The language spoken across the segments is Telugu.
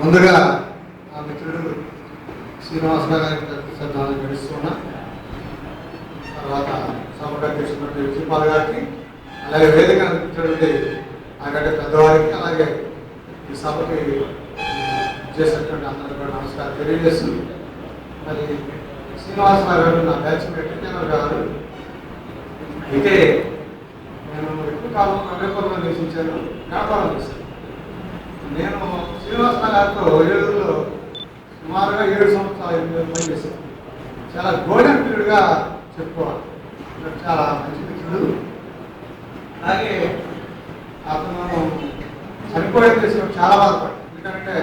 ముందుగా ఆ మిత్రుడు శ్రీనివాసరావు గారికి శ్రద్ధాలు నడుస్తున్నా తర్వాత సభకు అధ్యక్షుడు విజయపాల్ గారికి అలాగే వేదిక మిత్రుడి నాకంటే పెద్దవారికి అలాగే ఈ సభకి చేసినటువంటి అందరూ కూడా నమస్కారం తెలియజేస్తూ మరి శ్రీనివాసరావు గారు నా బ్యాచ్మేట్ జనరల్ గారు. అయితే కాలం నగరపురంలో నివసించారు వ్యాపారం చేశారు. నేను శ్రీనివాస గారితో ఏడులో సుమారుగా ఏడు సంవత్సరాలు ఎనిమిది పని చేశాను చాలా గోల్డెన్ పీరియడ్గా చెప్పుకోవాలి. చాలా మంచి మిత్రుడు. అలాగే అతను చనిపోయేది చేసిన చాలా బాధపడ్డాడు. ఎందుకంటే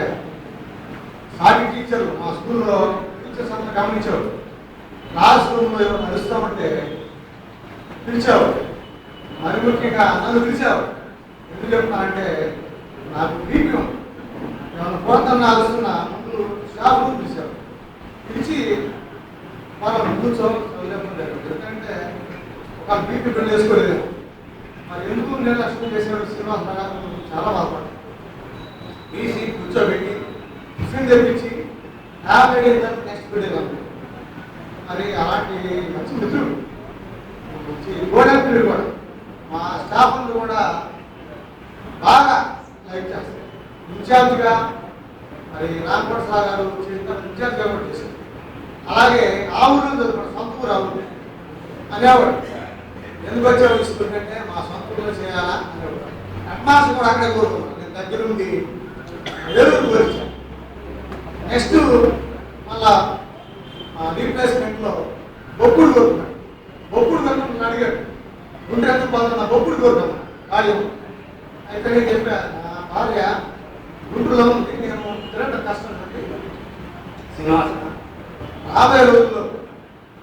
సాటి టీచర్లు మా స్కూల్లో టీచర్స్ అంతా గమనించేవారు. క్లాస్ రూమ్లో ఏమైనా నడుస్తామంటే పిలిచేవారు. మరి ముఖ్యంగా నన్ను పిలిచేవారు ఎందుకు చెప్తున్నానంటే నాకు బీపీ ఉంది. ఏమైనా ఆలోచన ముందు స్టాఫ్ పిలిచావు పిలిచి మనం కూర్చో చదివేప్పుడు ఎందుకంటే ఒక బీపీ పెళ్ళి చేసుకోలేదు. మరి ఎందుకు నిర్లక్ష్యం చేసేవాడు శ్రీనివాస గారు చాలా బాధపడ్డాడు తీసి కూర్చోబెట్టి టిఫిన్ తెప్పించి హ్యాపీ నెక్స్ట్ పీరియడ్ మరి అలాంటి మంచి మిత్రుడు. మంచి గోడ పీరియడ్ కూడా మా స్టాఫ్ అందరూ కూడా బాగా లైక్ చేస్తారు ఇన్ఛార్జ్గా మరి రాంకోట సార్ గారు చేసిన ఇన్ఛార్జ్గా కూడా చేశారు. అలాగే ఆవులు ఊరిలో చదువుకున్న సొంత ఊరు ఆ అనేవాడు ఎందుకు వచ్చాడు ఈ మా సొంత ఊరిలో చేయాలా అనేవాడు అడ్మాస్ కూడా అక్కడే కోరుకున్నాను నేను దగ్గరుండి ఎరువు కోరించాను. నెక్స్ట్ మళ్ళా రీప్లేస్మెంట్లో బొక్కుడు కోరుకున్నాను గుండె ఎందుకు నా బొక్కుడు కోరుకున్నాను ఖాళీ అయితే నేను చెప్పా నా భార్య గుంటూరులో ఉంది నేను తిరగడం కష్టం ఉంది రాబోయే రోజుల్లో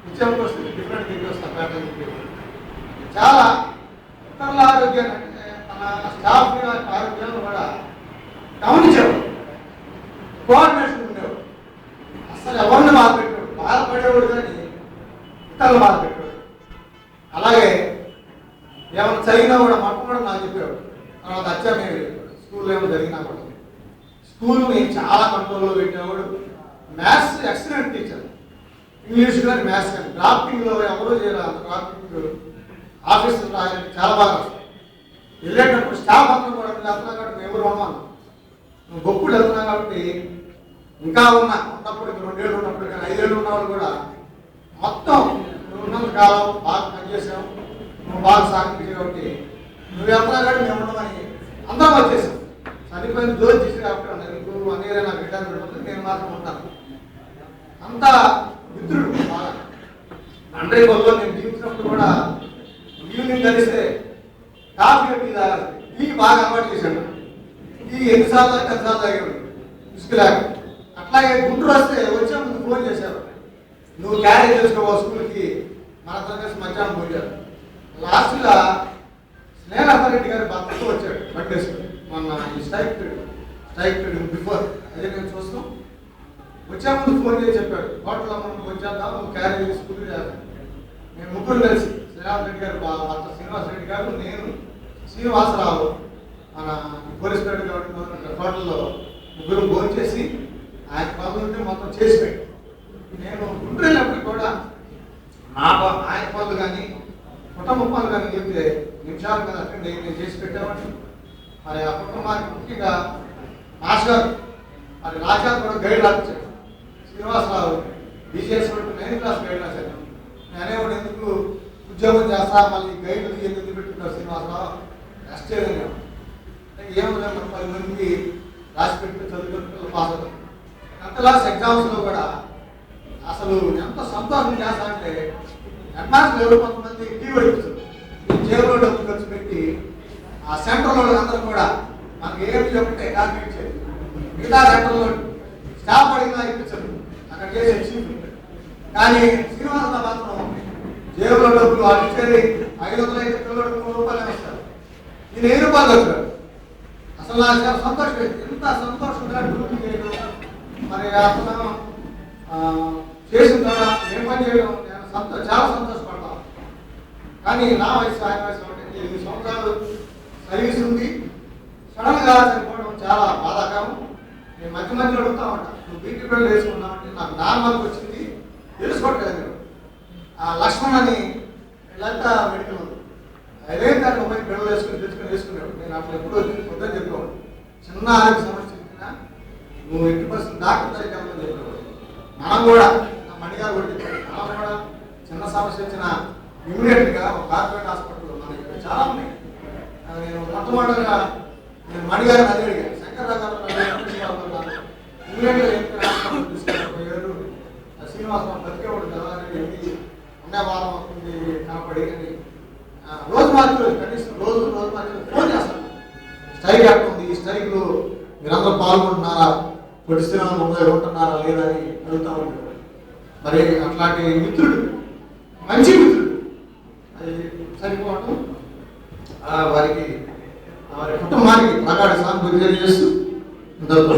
నిత్యం వస్తుంది డిఫరెంట్ తిరిగి వస్తాను పేట చాలా ఇతరుల ఆరోగ్యాన్ని అంటే మన స్టాఫ్ ఆరోగ్యాన్ని కూడా గమనించేవాడు తర్వాత వచ్చా మేము స్కూల్లో ఏమో జరిగినా కూడా. స్కూల్ని చాలా కంట్రోల్లో పెట్టేవాడు. Maths excellent teacher. ఇంగ్లీష్ కానీ మ్యాథ్స్ కానీ. డ్రాఫ్టింగ్లో ఎవరూ చేయలేదు అంత డ్రాఫ్టింగ్ ఆఫీసులో రాయాలంటే చాలా బాగా వస్తాయి. వెళ్ళేటప్పుడు స్టాఫ్ అందరూ కూడా వెళ్తున్నా కాబట్టి మేము ఎవరు ఉన్నాను నువ్వు గొప్పలు వెళ్తున్నా కాబట్టి ఇంకా ఉన్నా. ఉన్నప్పుడు రెండేళ్ళు ఉన్నప్పుడు కానీ ఐదేళ్ళు ఉన్నవాళ్ళు కూడా. మొత్తం నువ్వు ఉన్నంత కాలం బాగా పనిచేసావు నువ్వు బాగా సాగించావు కాబట్టి నువ్వు వెళ్తున్నా కాబట్టి మేము ఉండమని అందరం వచ్చేసాం. చనిపోయిన దోచి చేసి కాబట్టి నీకు ఇయర్ నాకు రిటైర్మెంట్ ఉంది నేను మాత్రం ఉంటాను. అంత మిత్రుడు బాగా అండ్రే వల్ల నేను జీవించినప్పుడు కూడా ఈవినింగ్ కలిస్తే కాఫీ టీ తాగాలి టీ బాగా అలవాటు చేశాడు. టీ ఎన్నిసార్లు తాగితే సార్లు తాగాడు ఇసుకలాగా అట్లాగే గుంటూరు వస్తే వచ్చే ముందు ఫోన్ చేశారు. నువ్వు క్యారీ చేసుకోవా స్కూల్కి మన కలిసి మధ్యాహ్నం పోయారు లాస్ట్గా స్నేహారెడ్డి గారి భర్తతో వచ్చాడు. పట్టేసుకుని. మొన్న ఈ strike period strike period before అదే నేను చూస్తాం వచ్చే ముందు ఫోన్ చేసి చెప్పాడు. హోటల్ అమ్మకు వచ్చేద్దాం నువ్వు క్యారీ స్కూల్ మేము ముగ్గురు కలిసి శ్రీనివాస్ రెడ్డి గారు భర్త శ్రీనివాస్ రెడ్డి గారు నేను శ్రీనివాసరావు మన పోలీస్ పెట్టి హోటల్లో ముగ్గురు భోజనం చేసి ఆయన పనులు మొత్తం చేసి పెట్టి నేను గుంటూరు వెళ్ళినప్పుడు కూడా నా ప- ఆయన పనులు కానీ కుటుంబ పనులు కానీ చెప్తే నిమిషాలు కదా అటెండ్ అయ్యి నేను చేసి పెట్టామని మరి ఆ కుటుంబానికి ముఖ్యంగా మాస్టర్ మరి రాజా కూడా guide రాపించాడు Srinivasarao BJS ninth class guide రాశాడు నేనేవాడు ఎందుకు ఉద్యోగం చేస్తా మళ్ళీ గైడ్ ఎందుకు పెట్టుకుంటారు శ్రీనివాసరావు? కష్టే ఏమన్నా పది మందికి రాసి పెట్టి చదువుకుని పాస్ అవుతాం టెన్త్ క్లాస్ ఎగ్జామ్స్లో కూడా అసలు ఎంత సంతోషం చేస్తా అంటే అడ్వాన్స్ లెవెల్ కొంతమంది టీవీ జేబులో డబ్బులు ఖర్చు పెట్టి ఆ సెంటర్లో అందరూ కూడా మనకి ఏం చెప్తే కాపీ ఇచ్చేది. మిగతా సెంటర్లో స్టాఫ్ అడిగినా ఇప్పించరు. అక్కడ చేసే చీఫ్ కానీ శ్రీనివాస మాత్రం జేబులో డబ్బులు వాళ్ళు ఇచ్చేది ఐదు వందలు అయితే పిల్లలు మూడు రూపాయలు ఇస్తారు నేను ఏ రూపాయలు వచ్చాడు అసలు నాకు చాలా సంతోషం ఎంత సంతోషంగా డ్యూటీ చేయడం మరి అసలు చేసిన తర్వాత ఏం పని చేయడం? నేను సంతో చాలా సంతోషం. కానీ నా వయసు ఆయన వయసు ఎనిమిది సంవత్సరాలు సర్వీస్ ఉంది సడన్గా చనిపోవడం చాలా బాధాకరం. నేను మధ్య మధ్యలో అడుగుతా ఉంటాను నువ్వు బీటీ పిల్లలు వేసుకున్నావు అంటే నాకు నార్మల్కి వచ్చింది తెలుసుకోవట్లేదు ఆ లక్ష్మణ్ అని లలిత మెడికల్ ఉంది అదేంటి దాన్ని పోయి పిల్లలు వేసుకుని తెచ్చుకొని వేసుకున్నాడు. నేను అప్పుడు ఎప్పుడు వద్దని చెప్పేవాడు. చిన్న ఆరోగ్య సమస్య వచ్చినా నువ్వు ఎట్టి పర్సెంట్ డాక్టర్ దగ్గరికి చెప్పేవాడు. మనం కూడా నా మణిగారు కూడా చెప్పాడు మనం కూడా చిన్న సమస్య వచ్చినా ఇమీడియట్గా ఒక కార్పొరేట్ హాస్పిటల్ మన ఇక్కడ చాలా ఉన్నాయి. నేను మొట్టమొదటిగా నేను మణిగారు అది అడిగాను. శంకర్రావు గారు ఇమీడియట్గా ఎక్కడ హాస్పిటల్ తీసుకెళ్ళిపోయారు ఆ శ్రీనివాసరావు బతికేవాడు కదా అని ఉండే వారం అవుతుంది కనపడి అని. రోజు మార్చి కనీసం రోజు రోజు మార్చి ఫోన్ చేస్తాను. స్ట్రైక్ ఎట్టుంది ఈ స్ట్రైక్లో మీరందరూ పాల్గొంటున్నారా? పొడిస్తున్నాను ఉంటున్నారా లేదా అని అడుగుతా ఉంటారు. మరి అట్లాంటి మిత్రుడు మంచి మిత్రుడు అది సరిపోవడం ఆ వారికి వారి కుటుంబానికి ప్రగాఢ సానుభూతి తెలియజేస్తూ ఇంతవరకు